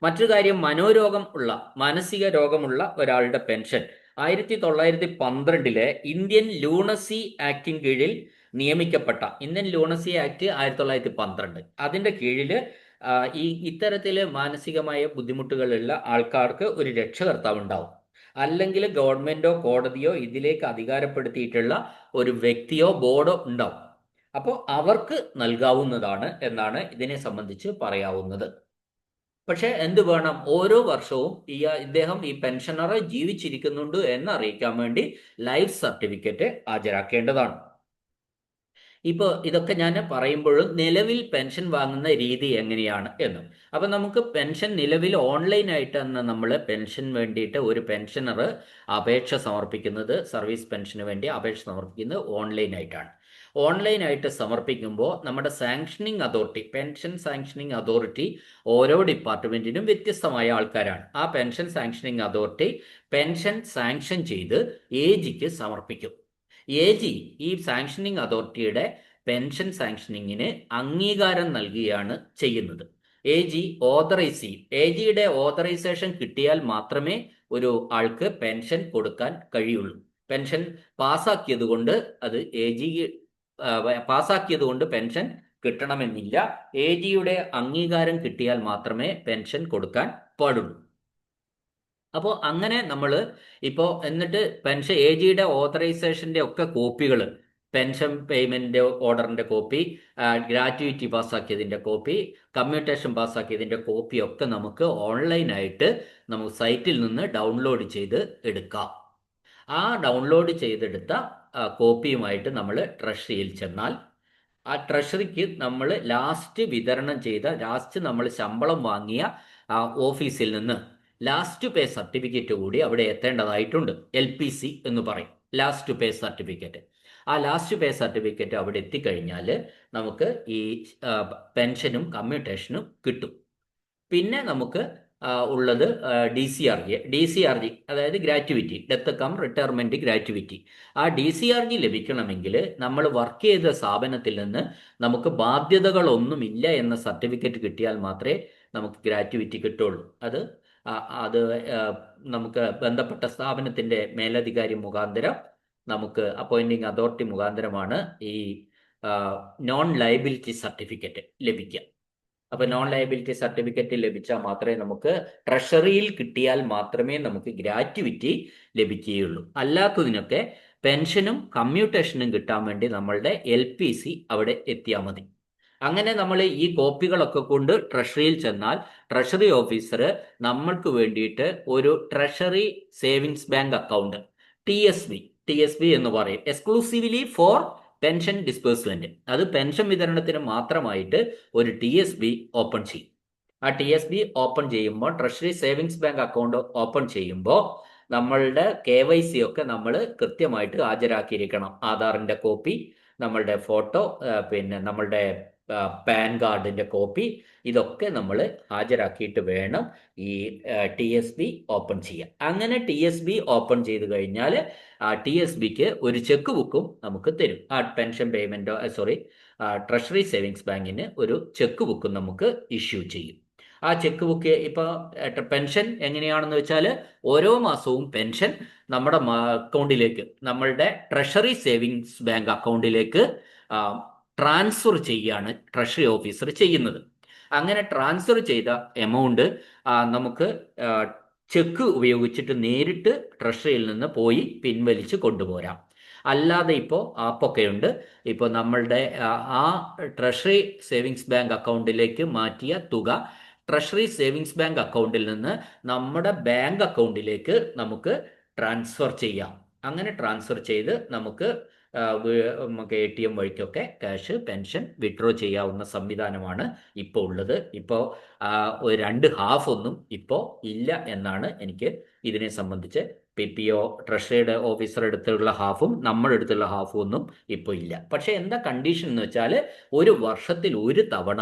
മറ്റൊരു കാര്യം മനോരോഗം ഉള്ള മാനസിക രോഗമുള്ള ഒരാളുടെ പെൻഷൻ. ആയിരത്തി തൊള്ളായിരത്തി പന്ത്രണ്ടിലെ ഇന്ത്യൻ ലൂണസി ആക്ടിന് കീഴിൽ നിയമിക്കപ്പെട്ട ഇന്ത്യൻ ലൂണസി ആക്ട് ആയിരത്തി തൊള്ളായിരത്തി പന്ത്രണ്ട് അതിന്റെ കീഴിൽ ഈ ഇത്തരത്തിൽ മാനസികമായ ബുദ്ധിമുട്ടുകളുള്ള ആൾക്കാർക്ക് ഒരു രക്ഷകർത്താവ് ഉണ്ടാവും. അല്ലെങ്കിൽ ഗവൺമെന്റോ കോടതിയോ ഇതിലേക്ക് അധികാരപ്പെടുത്തിയിട്ടുള്ള ഒരു വ്യക്തിയോ ബോർഡോ ഉണ്ടാവും. അപ്പോൾ അവർക്ക് നൽകാവുന്നതാണ് എന്നാണ് ഇതിനെ സംബന്ധിച്ച് പറയാവുന്നത്. പക്ഷേ എന്ത് വേണം? ഓരോ വർഷവും ഈ ഇദ്ദേഹം ഈ പെൻഷനർ ജീവിച്ചിരിക്കുന്നുണ്ട് എന്ന് അറിയിക്കാൻ വേണ്ടി ലൈഫ് സർട്ടിഫിക്കറ്റ് ഹാജരാക്കേണ്ടതാണ്. ഇപ്പോൾ ഇതൊക്കെ ഞാൻ പറയുമ്പോഴും നിലവിൽ പെൻഷൻ വാങ്ങുന്ന രീതി എങ്ങനെയാണ് എന്നും. അപ്പം നമുക്ക് പെൻഷൻ നിലവിൽ ഓൺലൈനായിട്ടാണ് നമ്മൾ പെൻഷൻ വേണ്ടിയിട്ട് ഒരു പെൻഷനർ അപേക്ഷ സമർപ്പിക്കുന്നത്. സർവീസ് പെൻഷന് വേണ്ടി അപേക്ഷ സമർപ്പിക്കുന്നത് ഓൺലൈനായിട്ടാണ് ഓൺലൈനായിട്ട് സമർപ്പിക്കുമ്പോൾ നമ്മുടെ sanctioning authority pension sanctioning authority ഓരോ ഡിപ്പാർട്ട്മെന്റിനും വ്യത്യസ്തമായ ആൾക്കാരാണ്. ആ pension sanctioning authority pension sanction ചെയ്ത് എ ജിക്ക് സമർപ്പിക്കും. എ ജി ഈ സാങ്ഷനിങ് അതോറിറ്റിയുടെ പെൻഷൻ സാങ്ഷനിങ്ങിന് അംഗീകാരം നൽകുകയാണ് ചെയ്യുന്നത്. എ ജി ഓതറൈസ് ചെയ്യും. എ ജിയുടെ ഓതറൈസേഷൻ കിട്ടിയാൽ മാത്രമേ ഒരു ആൾക്ക് പെൻഷൻ കൊടുക്കാൻ കഴിയുള്ളൂ. പെൻഷൻ പാസ്സാക്കിയത് കൊണ്ട് അത് എ ജി പാസ്സാക്കിയത് കൊണ്ട് പെൻഷൻ കിട്ടണമെന്നില്ല. എ ജിയുടെ അംഗീകാരം കിട്ടിയാൽ മാത്രമേ പെൻഷൻ കൊടുക്കാൻ പാടുള്ളൂ. അപ്പോൾ അങ്ങനെ നമ്മൾ ഇപ്പോൾ എന്നിട്ട് പെൻഷൻ എ ജിയുടെ ഓതറൈസേഷന്റെ ഒക്കെ കോപ്പികൾ പെൻഷൻ പേയ്മെന്റ് ഓർഡറിന്റെ കോപ്പി ഗ്രാറ്റുവിറ്റി പാസ്സാക്കിയതിന്റെ കോപ്പി കമ്മ്യൂട്ടേഷൻ പാസ്സാക്കിയതിന്റെ കോപ്പി ഒക്കെ നമുക്ക് ഓൺലൈനായിട്ട് നമുക്ക് സൈറ്റിൽ നിന്ന് ഡൗൺലോഡ് ചെയ്ത് എടുക്കാം. ആ ഡൗൺലോഡ് ചെയ്തെടുത്ത കോപ്പിയുമായിട്ട് നമ്മൾ ട്രഷറിയിൽ ചെന്നാൽ ആ ട്രഷറിക്ക് നമ്മൾ ലാസ്റ്റ് വിതരണം ചെയ്ത ലാസ്റ്റ് നമ്മൾ ശമ്പളം വാങ്ങിയ ആ, ഓഫീസിൽ നിന്ന് ലാസ്റ്റ് പേ സർട്ടിഫിക്കറ്റ് കൂടി അവിടെ എത്തേണ്ടതായിട്ടുണ്ട്. എൽ പി സി എന്ന് പറയും. Last pay certificate. ആ ലാസ്റ്റ് പേ സർട്ടിഫിക്കറ്റ് അവിടെ എത്തിക്കഴിഞ്ഞാൽ നമുക്ക് ഈ പെൻഷനും കമ്മ്യൂട്ടേഷനും കിട്ടും. പിന്നെ നമുക്ക് ഉള്ളത് D C R G D C R G അതായത് gratuity death cum retirement gratuity. ആ ഡി സി ആർ ജി ലഭിക്കണമെങ്കിൽ നമ്മൾ വർക്ക് ചെയ്ത സ്ഥാപനത്തിൽ നിന്ന് നമുക്ക് ബാധ്യതകളൊന്നുമില്ല എന്ന സർട്ടിഫിക്കറ്റ് കിട്ടിയാൽ മാത്രമേ നമുക്ക് ഗ്രാറ്റുവിറ്റി കിട്ടുള്ളൂ. അത് അത് നമുക്ക് ബന്ധപ്പെട്ട സ്ഥാപനത്തിന്റെ മേലധികാരി മുഖാന്തരം നമുക്ക് അപ്പോയിന്റിംഗ് അതോറിറ്റി മുഖാന്തരമാണ് ഈ നോൺ ലയബിലിറ്റി സർട്ടിഫിക്കറ്റ് ലഭിക്കുക. അപ്പൊ നോൺ ലയബിലിറ്റി സർട്ടിഫിക്കറ്റ് ലഭിച്ചാൽ മാത്രമേ നമുക്ക് ട്രഷറിയിൽ കിട്ടിയാൽ മാത്രമേ നമുക്ക് ഗ്രാറ്റുവിറ്റി ലഭിക്കുകയുള്ളൂ. അല്ലാത്തതിനൊക്കെ പെൻഷനും കമ്മ്യൂട്ടേഷനും കിട്ടാൻ വേണ്ടി നമ്മളുടെ എൽ പി സി അവിടെ എത്തിയാൽ മതി. അങ്ങനെ നമ്മൾ ഈ കോപ്പികളൊക്കെ കൊണ്ട് ട്രഷറിയിൽ ചെന്നാൽ ട്രഷറി ഓഫീസർ നമ്മൾക്ക് വേണ്ടിയിട്ട് ഒരു treasury savings bank account T S B T S B എന്ന് പറയും. എക്സ്ക്ലൂസീവ്ലി ഫോർ പെൻഷൻ ഡിസ്പേഴ്സ്മെന്റ് അത് പെൻഷൻ വിതരണത്തിന് മാത്രമായിട്ട് ഒരു ടി എസ് ബി ഓപ്പൺ ചെയ്യും. ആ ടി എസ് ബി ഓപ്പൺ ചെയ്യുമ്പോൾ treasury savings bank account open ചെയ്യുമ്പോൾ നമ്മളുടെ കെ വൈ സി ഒക്കെ നമ്മൾ കൃത്യമായിട്ട് ഹാജരാക്കിയിരിക്കണം. ആധാറിന്റെ കോപ്പി നമ്മളുടെ ഫോട്ടോ പിന്നെ നമ്മളുടെ പാൻ കാർഡിന്റെ കോപ്പി ഇതൊക്കെ നമ്മൾ ഹാജരാക്കിയിട്ട് വേണം ഈ ടി എസ് ബി ഓപ്പൺ ചെയ്യാൻ. അങ്ങനെ ടി എസ് ബി ഓപ്പൺ ചെയ്ത് കഴിഞ്ഞാൽ ആ ടി എസ് ബിക്ക് ഒരു ചെക്ക് ബുക്കും നമുക്ക് തരും. ആ പെൻഷൻ പേയ്മെന്റോ സോറി ട്രഷറി സേവിങ്സ് ബാങ്കിന് ഒരു ചെക്ക് ബുക്കും നമുക്ക് ഇഷ്യൂ ചെയ്യും. ആ ചെക്ക് ബുക്ക് ഇപ്പോൾ പെൻഷൻ എങ്ങനെയാണെന്ന് വെച്ചാൽ ഓരോ മാസവും പെൻഷൻ നമ്മുടെ അക്കൗണ്ടിലേക്ക് നമ്മളുടെ ട്രഷറി സേവിങ്സ് ബാങ്ക് അക്കൗണ്ടിലേക്ക് ട്രാൻസ്ഫർ ചെയ്യാണ് ട്രഷറി ഓഫീസർ ചെയ്യുന്നത്. അങ്ങനെ ട്രാൻസ്ഫർ ചെയ്ത എമൗണ്ട് നമുക്ക് ചെക്ക് ഉപയോഗിച്ചിട്ട് നേരിട്ട് ട്രഷറിയിൽ നിന്ന് പോയി പിൻവലിച്ച് കൊണ്ടുപോരാം. അല്ലാതെ ഇപ്പോൾ ആപ്പൊക്കെയുണ്ട് ഇപ്പോൾ നമ്മളുടെ ആ ട്രഷറി സേവിങ്സ് ബാങ്ക് അക്കൗണ്ടിലേക്ക് മാറ്റിയ തുക ട്രഷറി സേവിങ്സ് ബാങ്ക് അക്കൗണ്ടിൽ നിന്ന് നമ്മുടെ ബാങ്ക് അക്കൗണ്ടിലേക്ക് നമുക്ക് ട്രാൻസ്ഫർ ചെയ്യാം. അങ്ങനെ ട്രാൻസ്ഫർ ചെയ്ത് നമുക്ക് എ ടി എം വഴിക്കൊക്കെ ക്യാഷ് പെൻഷൻ വിഡ്രോ ചെയ്യാവുന്ന സംവിധാനമാണ് ഇപ്പോൾ ഉള്ളത്. ഇപ്പോൾ രണ്ട് ഹാഫ് ഒന്നും ഇപ്പോൾ ഇല്ല എന്നാണ് എനിക്ക് ഇതിനെ സംബന്ധിച്ച് പി പി ഒ ട്രഷറിയുടെ ഓഫീസർ അടുത്തുള്ള ഹാഫും നമ്മുടെ അടുത്തുള്ള ഹാഫും ഒന്നും ഇപ്പോൾ ഇല്ല. പക്ഷെ എന്താ കണ്ടീഷൻ എന്ന് വെച്ചാൽ ഒരു വർഷത്തിൽ ഒരു തവണ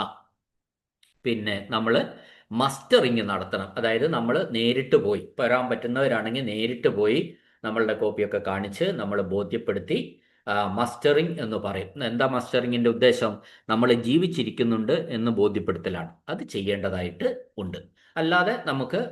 പിന്നെ നമ്മൾ മസ്റ്ററിങ് നടത്തണം. അതായത് നമ്മൾ നേരിട്ട് പോയി. വരാൻ പറ്റുന്നവരാണെങ്കിൽ നേരിട്ട് പോയി നമ്മളുടെ കോപ്പിയൊക്കെ കാണിച്ച് നമ്മൾ ബോധ്യപ്പെടുത്തി മസ്റ്ററിംഗ് എന്ന് പറയും. എന്താ മസ്റ്ററിങ്ങിന്റെ ഉദ്ദേശം? നമ്മൾ ജീവിച്ചിരിക്കുന്നുണ്ട് എന്ന് ബോധ്യപ്പെടുത്തലാണ്. അത് ചെയ്യേണ്ടതായിട്ട് ഉണ്ട്. അല്ലാതെ നമുക്ക്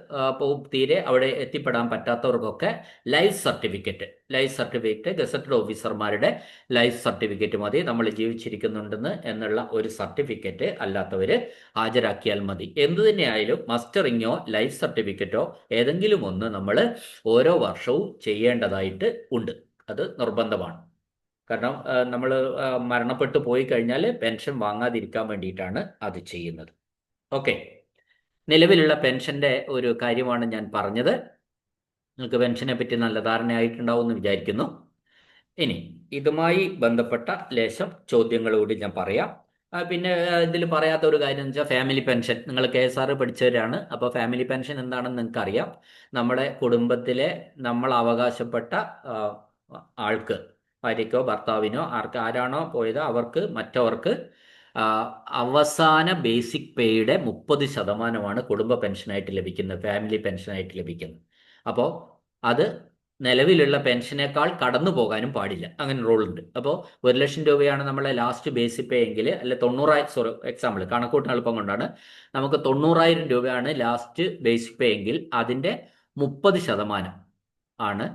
തീരെ അവിടെ എത്തിപ്പെടാൻ പറ്റാത്തവർക്കൊക്കെ life certificate life certificate gazetted ഓഫീസർമാരുടെ ലൈഫ് സർട്ടിഫിക്കറ്റ് മതി. നമ്മൾ ജീവിച്ചിരിക്കുന്നുണ്ടെന്ന് എന്നുള്ള ഒരു സർട്ടിഫിക്കറ്റ് അല്ലാത്തവർ ഹാജരാക്കിയാൽ മതി. എന്തു തന്നെയായാലും മസ്റ്ററിങ്ങോ ലൈഫ് സർട്ടിഫിക്കറ്റോ ഏതെങ്കിലും ഒന്ന് നമ്മൾ ഓരോ വർഷവും ചെയ്യേണ്ടതായിട്ട് ഉണ്ട്. അത് നിർബന്ധമാണ്. കാരണം നമ്മൾ മരണപ്പെട്ടു പോയി കഴിഞ്ഞാൽ പെൻഷൻ വാങ്ങാതിരിക്കാൻ വേണ്ടിയിട്ടാണ് അത് ചെയ്യുന്നത്. ഓക്കെ. നിലവിലുള്ള പെൻഷന്റെ ഒരു കാര്യമാണ് ഞാൻ പറഞ്ഞത്. നിങ്ങൾക്ക് പെൻഷനെ പറ്റി നല്ല ധാരണയായിട്ടുണ്ടാവും എന്ന് വിചാരിക്കുന്നു. ഇനി ഇതുമായി ബന്ധപ്പെട്ട ലേശം ചോദ്യങ്ങളോട് ഞാൻ പറയാം. പിന്നെ ഇതിൽ പറയാത്ത ഒരു കാര്യം എന്ന് വെച്ചാൽ ഫാമിലി പെൻഷൻ. നിങ്ങൾ കെ എസ് ആർ പഠിച്ചവരാണ്. അപ്പോൾ ഫാമിലി പെൻഷൻ എന്താണെന്ന് നിങ്ങൾക്ക് അറിയാം നമ്മുടെ കുടുംബത്തിലെ നമ്മൾ അവകാശപ്പെട്ട ആൾക്ക് ഭാര്യയ്ക്കോ ഭർത്താവിനോ ആർക്ക് ആരാണോ പോയത് അവർക്ക് മറ്റവർക്ക് അവസാന ബേസിക് പേയുടെ മുപ്പത് ശതമാനമാണ് കുടുംബ പെൻഷനായിട്ട് ലഭിക്കുന്നത് ഫാമിലി പെൻഷനായിട്ട് ലഭിക്കുന്നത്. അപ്പോൾ അത് നിലവിലുള്ള പെൻഷനേക്കാൾ കടന്നു പോകാനും പാടില്ല. അങ്ങനെ റൂൾ ഉണ്ട് അപ്പോൾ ഒരു ലക്ഷം രൂപയാണ് നമ്മളെ ലാസ്റ്റ് ബേസിക് പേ എങ്കിൽ അല്ലെ തൊണ്ണൂറായിരം സോറി എക്സാമ്പിൾ കണക്കൂട്ടിന് എളുപ്പം കൊണ്ടാണ് നമുക്ക് തൊണ്ണൂറായിരം രൂപയാണ് ലാസ്റ്റ് ബേസിക് പേ എങ്കിൽ അതിന്റെ മുപ്പത് ശതമാനം ആണ്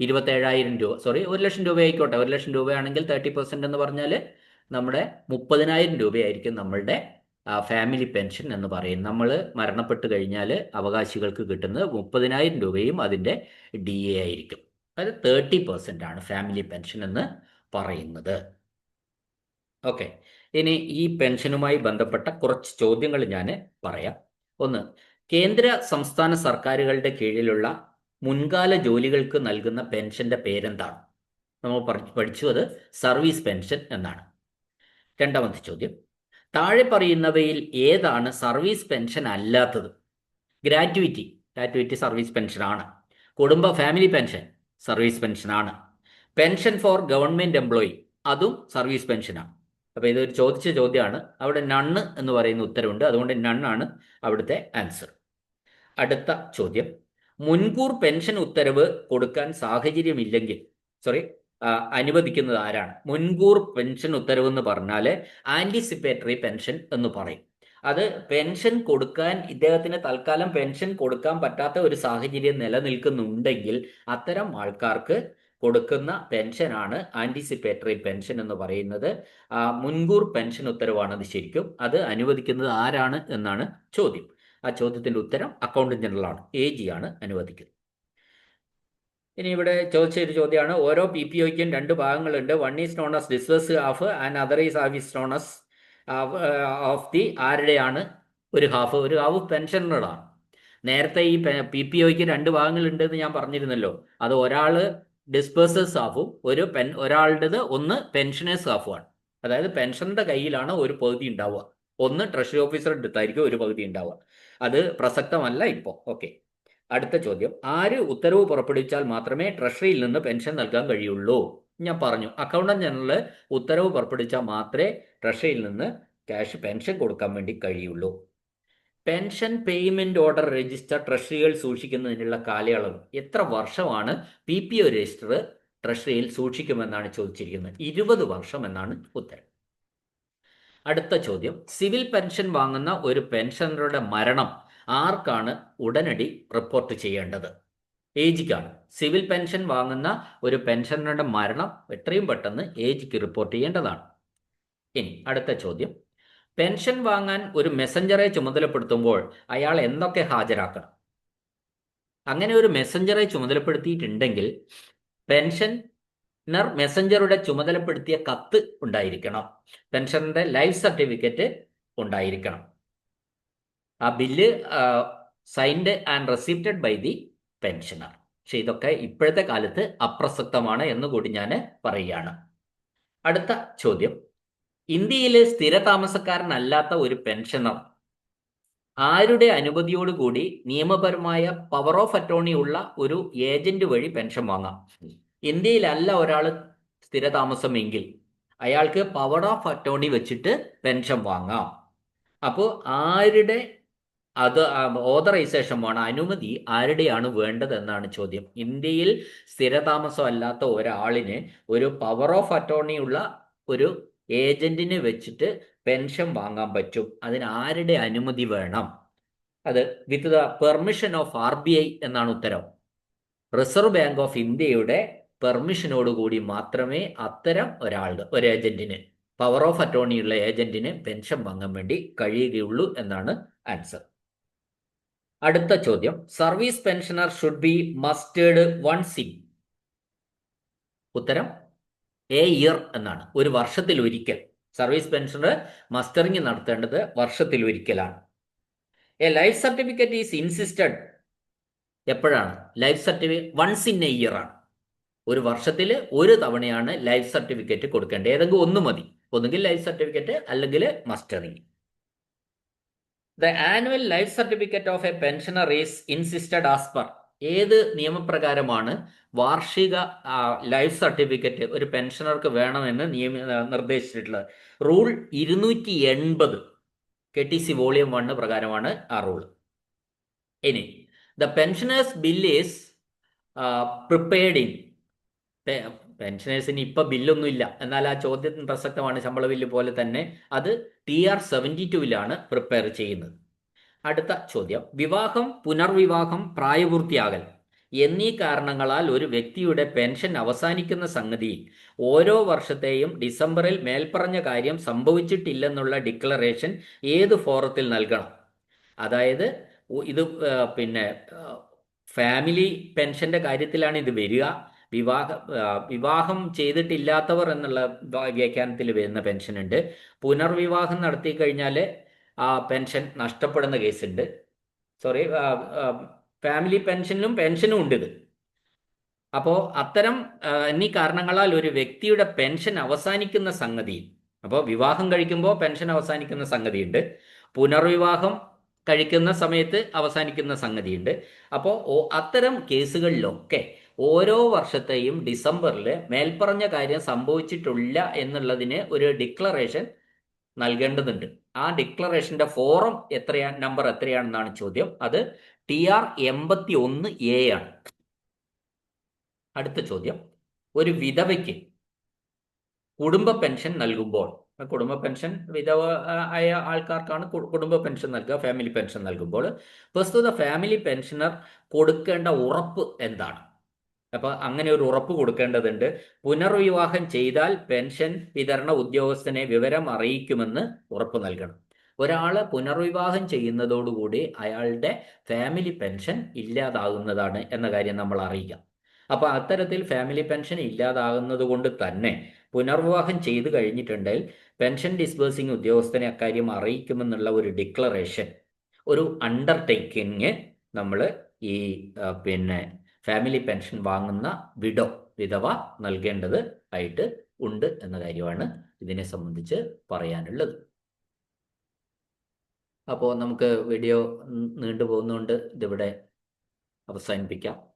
ഇരുപത്തേഴായിരം രൂപ. സോറി ഒരു ലക്ഷം രൂപ ആയിക്കോട്ടെ. ഒരു ലക്ഷം രൂപയാണെങ്കിൽ തേർട്ടി പെർസെന്റ് എന്ന് പറഞ്ഞാൽ നമ്മുടെ മുപ്പതിനായിരം രൂപയായിരിക്കും നമ്മളുടെ ഫാമിലി പെൻഷൻ എന്ന് പറയും. നമ്മൾ മരണപ്പെട്ട് കഴിഞ്ഞാൽ അവകാശികൾക്ക് കിട്ടുന്നത് മുപ്പതിനായിരം രൂപയും അതിന്റെ ഡി എ ആയിരിക്കും. അത് തേർട്ടി പെർസെന്റ് ആണ് ഫാമിലി പെൻഷൻ എന്ന് പറയുന്നത്. ഓക്കെ ഇനി ഈ പെൻഷനുമായി ബന്ധപ്പെട്ട കുറച്ച് ചോദ്യങ്ങൾ ഞാൻ പറയാം. ഒന്ന് കേന്ദ്ര സംസ്ഥാന സർക്കാരുകളുടെ കീഴിലുള്ള മുൻകാല ജോലികൾക്ക് നൽകുന്ന പെൻഷന്റെ പേരെന്താണ്? നമ്മൾ പഠിച്ചു അത് സർവീസ് പെൻഷൻ എന്നാണ്. രണ്ടാമത്തെ ചോദ്യം. താഴെ പറയുന്നവയിൽ ഏതാണ് സർവീസ് പെൻഷൻ അല്ലാത്തത്? ഗ്രാറ്റുവിറ്റി. ഗ്രാറ്റുവിറ്റി സർവീസ് പെൻഷനാണ്. കുടുംബ ഫാമിലി പെൻഷൻ സർവീസ് പെൻഷനാണ്. പെൻഷൻ ഫോർ ഗവൺമെന്റ് എംപ്ലോയി അതും സർവീസ് പെൻഷനാണ്. അപ്പോൾ ഇതൊരു ചോദിച്ച ചോദ്യമാണ്. അവിടെ നണ്ണ് എന്ന് പറയുന്ന ഉത്തരവുണ്ട്. അതുകൊണ്ട് നണ്ണാണ് അവിടുത്തെ ആൻസർ. അടുത്ത ചോദ്യം. മുൻകൂർ പെൻഷൻ ഉത്തരവ് കൊടുക്കാൻ സാഹചര്യമില്ലെങ്കിൽ സോറി അനുവദിക്കുന്നത് ആരാണ്? മുൻകൂർ പെൻഷൻ ഉത്തരവ് എന്ന് പറഞ്ഞാൽ ആന്റിസിപ്പേറ്ററി പെൻഷൻ എന്ന് പറയും. അത് പെൻഷൻ കൊടുക്കാൻ ഇദ്ദേഹത്തിന് തൽക്കാലം പെൻഷൻ കൊടുക്കാൻ പറ്റാത്ത ഒരു സാഹചര്യം നിലനിൽക്കുന്നുണ്ടെങ്കിൽ അത്തരം ആൾക്കാർക്ക് കൊടുക്കുന്ന പെൻഷനാണ് ആന്റിസിപ്പേറ്ററി പെൻഷൻ എന്ന് പറയുന്നത്. മുൻകൂർ പെൻഷൻ ഉത്തരവാണ് അത് ശരിക്കും. അത് അനുവദിക്കുന്നത് ആരാണ് എന്നാണ് ചോദ്യം. ആ ചോദ്യത്തിന്റെ ഉത്തരം അക്കൗണ്ടന്റ് ജനറൽ ആണ്. എ ജി ആണ് അനുവദിക്കുന്നത്. ഇനി ഇവിടെ ചോദിച്ച ഒരു ചോദ്യമാണ്. ഓരോ പി പി ഒയ്ക്കും രണ്ട് ഭാഗങ്ങളുണ്ട്. One is known as business half and other is half is known as of the ആരുടെയാണ്? ഒരു ഹാഫ് ഒരു ഹാഫ് പെൻഷനറാണ് നേരത്തെ ഈ പി പി ഒയ്ക്ക് രണ്ട് ഭാഗങ്ങളുണ്ട് എന്ന് ഞാൻ പറഞ്ഞിരുന്നല്ലോ. അത് ഒരാൾ ഡിസ്പേഴ്സേഴ്സ് ഹാഫും ഒരു പെൻ ഒരാളുടേത് ഒന്ന് പെൻഷനേഴ്സ് ഹാഫുമാണ് അതായത് പെൻഷന്റെ കയ്യിലാണ് ഒരു പകുതി ഉണ്ടാവുക. ഒന്ന് ട്രഷറി ഓഫീസറുടെ അടുത്തായിരിക്കും ഒരു പകുതി ഉണ്ടാവുക. അത് പ്രസക്തമല്ല ഇപ്പോൾ ഓക്കെ അടുത്ത ചോദ്യം. ആര് ഉത്തരവ് പുറപ്പെടുവിച്ചാൽ മാത്രമേ ട്രഷറിയിൽ നിന്ന് പെൻഷൻ നൽകാൻ കഴിയുള്ളൂ? ഞാൻ പറഞ്ഞു. അക്കൗണ്ടന്റ് ജനറൽ ഉത്തരവ് പുറപ്പെടുവിച്ചാൽ മാത്രമേ ട്രഷറിയിൽ നിന്ന് ക്യാഷ് പെൻഷൻ കൊടുക്കാൻ വേണ്ടി കഴിയുള്ളൂ. പെൻഷൻ പേയ്മെന്റ് ഓർഡർ രജിസ്റ്റർ ട്രഷറികൾ സൂക്ഷിക്കുന്നതിനുള്ള കാലയളവ്. എത്ര വർഷമാണ് പി പി ഒ രജിസ്റ്റർ ട്രഷറിയിൽ സൂക്ഷിക്കുമെന്നാണ് ചോദിച്ചിരിക്കുന്നത്. ഇരുപത് വർഷം എന്നാണ് ഉത്തരം. അടുത്ത ചോദ്യം. സിവിൽ പെൻഷൻ വാങ്ങുന്ന ഒരു പെൻഷനറുടെ മരണം ആർക്കാണ് ഉടനടി റിപ്പോർട്ട് ചെയ്യേണ്ടത്? ഏജിക്കാണ്. സിവിൽ പെൻഷൻ വാങ്ങുന്ന ഒരു പെൻഷനറുടെ മരണം എത്രയും പെട്ടെന്ന് ഏജിക്ക് റിപ്പോർട്ട് ചെയ്യേണ്ടതാണ്. ഇനി അടുത്ത ചോദ്യം. പെൻഷൻ വാങ്ങാൻ ഒരു മെസ്സഞ്ചറെ ചുമതലപ്പെടുത്തുമ്പോൾ അയാൾ എന്തൊക്കെ ഹാജരാക്കണം? അങ്ങനെ ഒരു മെസ്സഞ്ചറെ ചുമതലപ്പെടുത്തിയിട്ടുണ്ടെങ്കിൽ പെൻഷനർ മെസ്സഞ്ചറുടെ ചുമതലപ്പെടുത്തിയ കത്ത് ഉണ്ടായിരിക്കണം. പെൻഷനറുടെ ലൈഫ് സർട്ടിഫിക്കറ്റ് ഉണ്ടായിരിക്കണം. ആ bill signed and receipted by the pensioner പക്ഷെ ഇതൊക്കെ ഇപ്പോഴത്തെ കാലത്ത് അപ്രസക്തമാണ് എന്ന് കൂടി ഞാൻ പറയുകയാണ്. അടുത്ത ചോദ്യം. ഇന്ത്യയിലെ സ്ഥിര താമസക്കാരനല്ലാത്ത ഒരു പെൻഷനർ ആരുടെ അനുമതിയോടുകൂടി നിയമപരമായ പവർ ഓഫ് അറ്റോണി ഉള്ള ഒരു ഏജന്റ് വഴി പെൻഷൻ വാങ്ങാം? ഇന്ത്യയിലല്ല ഒരാൾ സ്ഥിരതാമസമെങ്കിൽ അയാൾക്ക് പവർ ഓഫ് അറ്റോണി വെച്ചിട്ട് പെൻഷൻ വാങ്ങാം. അപ്പോൾ ആരുടെ അത് ഓതറൈസേഷൻ വേണം അനുമതി ആരുടെയാണ് വേണ്ടത് എന്നാണ് ചോദ്യം. ഇന്ത്യയിൽ സ്ഥിരതാമസം അല്ലാത്ത ഒരാളിന് ഒരു പവർ ഓഫ് അറ്റോർണി ഉള്ള ഒരു ഏജന്റിനെ വെച്ചിട്ട് പെൻഷൻ വാങ്ങാൻ പറ്റും. അതിന് ആരുടെ അനുമതി വേണം? അത് with the permission of R B I എന്നാണ് ഉത്തരം. റിസർവ് ബാങ്ക് ഓഫ് ഇന്ത്യയുടെ പെർമിഷനോട് കൂടി മാത്രമേ അത്തരം ഒരാളുടെ ഒരു ഏജന്റിന് പവർ ഓഫ് അറ്റോർണിയുള്ള ഏജന്റിന് പെൻഷൻ വാങ്ങാൻ വേണ്ടി കഴിയുകയുള്ളൂ എന്നാണ് ആൻസർ അടുത്ത ചോദ്യം. Service pensioner should be mustered once ഉത്തരം എ ഇയർ എന്നാണ്. ഒരു വർഷത്തിൽ ഒരിക്കൽ സർവീസ് പെൻഷനർ മസ്റ്ററിങ് നടത്തേണ്ടത് വർഷത്തിൽ ഒരിക്കലാണ് a life certificate is insisted എപ്പോഴാണ്? Life certificate once in a year ആണ്. ഒരു വർഷത്തിൽ ഒരു തവണയാണ് ലൈഫ് സർട്ടിഫിക്കറ്റ് കൊടുക്കേണ്ടത്. ഏതെങ്കിലും ഒന്ന് മതി. ഒന്നുകിൽ ലൈഫ് സർട്ടിഫിക്കറ്റ് അല്ലെങ്കിൽ mustering the annual life certificate of a pensioner is insisted as per ഏത് നിയമപ്രകാരമാണ് വാർഷിക ലൈഫ് സർട്ടിഫിക്കറ്റ് ഒരു പെൻഷനർക്ക് വേണമെന്ന് നിയമ നിർദ്ദേശിച്ചിട്ടുള്ളത്? റൂൾ ഇരുന്നൂറ്റി എൺപത് K T C volume one പ്രകാരമാണ് ആ റൂൾ ഇനി the pensioners bill is prepared in പെൻഷനേഴ്സിന് ഇപ്പൊ ബില്ലൊന്നും ഇല്ല എന്നാൽ ആ ചോദ്യത്തിന് പ്രസക്തമാണ് ശമ്പള ബില്ല് പോലെ തന്നെ അത് ടി ആർ സെവന്റി ടുവിലാണ് പ്രിപ്പയർ ചെയ്യുന്നത്. അടുത്ത ചോദ്യം. വിവാഹം പുനർവിവാഹം പ്രായപൂർത്തിയാകൽ എന്നീ കാരണങ്ങളാൽ ഒരു വ്യക്തിയുടെ പെൻഷൻ അവസാനിക്കുന്ന സംഗതിയിൽ ഓരോ വർഷത്തെയും ഡിസംബറിൽ മേൽപ്പറഞ്ഞ കാര്യം സംഭവിച്ചിട്ടില്ലെന്നുള്ള ഡിക്ലറേഷൻ ഏത് ഫോറത്തിൽ നൽകണം? അതായത് ഇത് പിന്നെ ഫാമിലി പെൻഷന്റെ കാര്യത്തിലാണ് ഇത് വരിക. വിവാഹ വിവാഹം ചെയ്തിട്ടില്ലാത്തവർ എന്നുള്ള വ്യാഖ്യാനത്തിൽ വരുന്ന പെൻഷൻ ഉണ്ട് പുനർവിവാഹം നടത്തി കഴിഞ്ഞാൽ ആ പെൻഷൻ നഷ്ടപ്പെടുന്ന കേസുണ്ട്. സോറി ഫാമിലി പെൻഷനിലും പെൻഷനും ഉണ്ട് ഇത്. അപ്പോൾ അത്തരം എന്നീ കാരണങ്ങളാൽ ഒരു വ്യക്തിയുടെ പെൻഷൻ അവസാനിക്കുന്ന സംഗതി അപ്പോൾ വിവാഹം കഴിക്കുമ്പോൾ പെൻഷൻ അവസാനിക്കുന്ന സംഗതിയുണ്ട്. പുനർവിവാഹം കഴിക്കുന്ന സമയത്ത് അവസാനിക്കുന്ന സംഗതിയുണ്ട്. അപ്പോൾ അത്തരം കേസുകളിലൊക്കെ ഓരോ വർഷത്തെയും ഡിസംബറിൽ മേൽപ്പറഞ്ഞ കാര്യം സംഭവിച്ചിട്ടില്ല എന്നുള്ളതിന് ഒരു ഡിക്ലറേഷൻ നൽകേണ്ടതുണ്ട്. ആ ഡിക്ലറേഷന്റെ ഫോറം എത്രയാണ് നമ്പർ എത്രയാണെന്നാണ് ചോദ്യം. അത് ടി ആർ എൺപത്തി ഒന്ന് എ ആണ്. അടുത്ത ചോദ്യം. ഒരു വിധവയ്ക്ക് കുടുംബ പെൻഷൻ നൽകുമ്പോൾ കുടുംബ പെൻഷൻ വിധവ ആയ ആൾക്കാർക്കാണ് കുടുംബ പെൻഷൻ നൽകുക ഫാമിലി പെൻഷൻ നൽകുമ്പോൾ പ്രസ്തുത ഫാമിലി പെൻഷനർ കൊടുക്കേണ്ട ഉറപ്പ് എന്താണ്? അപ്പോൾ അങ്ങനെ ഒരു ഉറപ്പ് കൊടുക്കേണ്ടതുണ്ട്. പുനർവിവാഹം ചെയ്താൽ പെൻഷൻ വിതരണ ഉദ്യോഗസ്ഥനെ വിവരം അറിയിക്കുമെന്ന് ഉറപ്പ് നൽകണം. ഒരാൾ പുനർവിവാഹം ചെയ്യുന്നതോടുകൂടി അയാളുടെ ഫാമിലി പെൻഷൻ ഇല്ലാതാകുന്നതാണ് എന്ന കാര്യം നമ്മൾ അറിയിക്കാം. അപ്പോൾ അത്തരത്തിൽ ഫാമിലി പെൻഷൻ ഇല്ലാതാകുന്നത് കൊണ്ട് തന്നെ പുനർവിവാഹം ചെയ്തു കഴിഞ്ഞിട്ടുണ്ടെങ്കിൽ പെൻഷൻ ഡിസ്ബേഴ്സിംഗ് ഉദ്യോഗസ്ഥനെ അക്കാര്യം അറിയിക്കുമെന്നുള്ള ഒരു ഡിക്ലറേഷൻ ഒരു അണ്ടർടേക്കിങ് നമ്മൾ ഈ പിന്നെ ഫാമിലി പെൻഷൻ വാങ്ങുന്ന വിഡോ വിധവ നൽകേണ്ടത് ആയിട്ട് ഉണ്ട് എന്ന കാര്യമാണ് ഇതിനെ സംബന്ധിച്ച് പറയാനുള്ളത്. അപ്പോൾ നമുക്ക് വീഡിയോ നീണ്ടു പോകുന്നതുകൊണ്ട് ഇതിവിടെ അവസാനിപ്പിക്കാം.